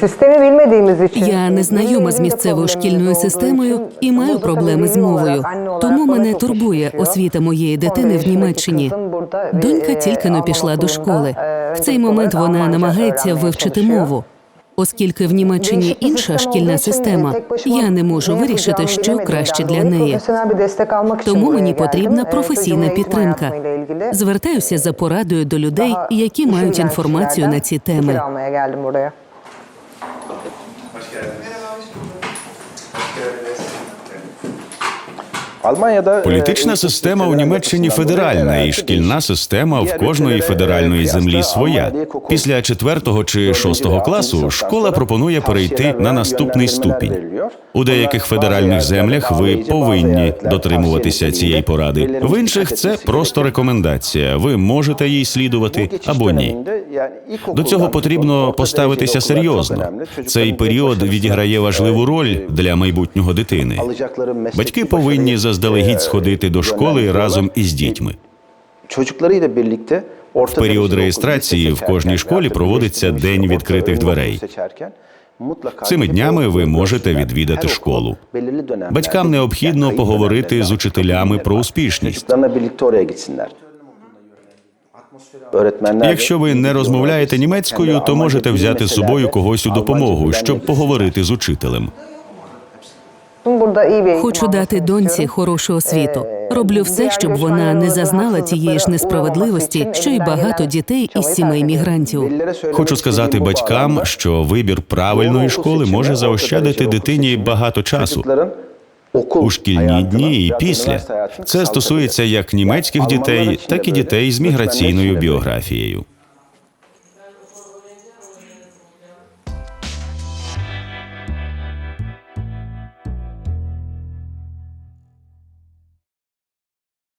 Sistemi bilmediğimiz için Я не знайома з місцевою шкільною системою і маю проблеми з мовою. Тому мене турбує освіта моєї дитини в Німеччині. Донька тільки но пішла до школи. В цей момент вона намагається вивчити мову. Оскільки в Німеччині інша шкільна система, я не можу вирішити, що краще для неї. Тому мені потрібна професійна підтримка. Звертаюся за порадою до людей, які мають інформацію на ці теми. E, Політична система у Німеччині федеральна, і шкільна система в кожної федеральної землі своя. Після четвертого чи шостого класу школа пропонує перейти на наступний ступінь. У деяких федеральних землях ви повинні дотримуватися цієї поради. В інших це просто рекомендація. Ви можете їй слідувати або ні. До цього потрібно поставитися серйозно. Цей період відіграє важливу роль для майбутнього дитини. Батьки повинні заздалегідь сходити до школи разом із дітьми. В період реєстрації в кожній школі проводиться день відкритих дверей. Цими днями ви можете відвідати школу. Батькам необхідно поговорити з учителями про успішність. Якщо ви не розмовляєте німецькою, то можете взяти з собою когось у допомогу, щоб поговорити з учителем. Хочу дати доньці хорошу освіту. Роблю все, щоб вона не зазнала тієї ж несправедливості, що й багато дітей із сімей мігрантів. Хочу сказати батькам, що вибір правильної школи може заощадити дитині багато часу. у шкільні дні і після. Це стосується як німецьких дітей, так і дітей з міграційною біографією.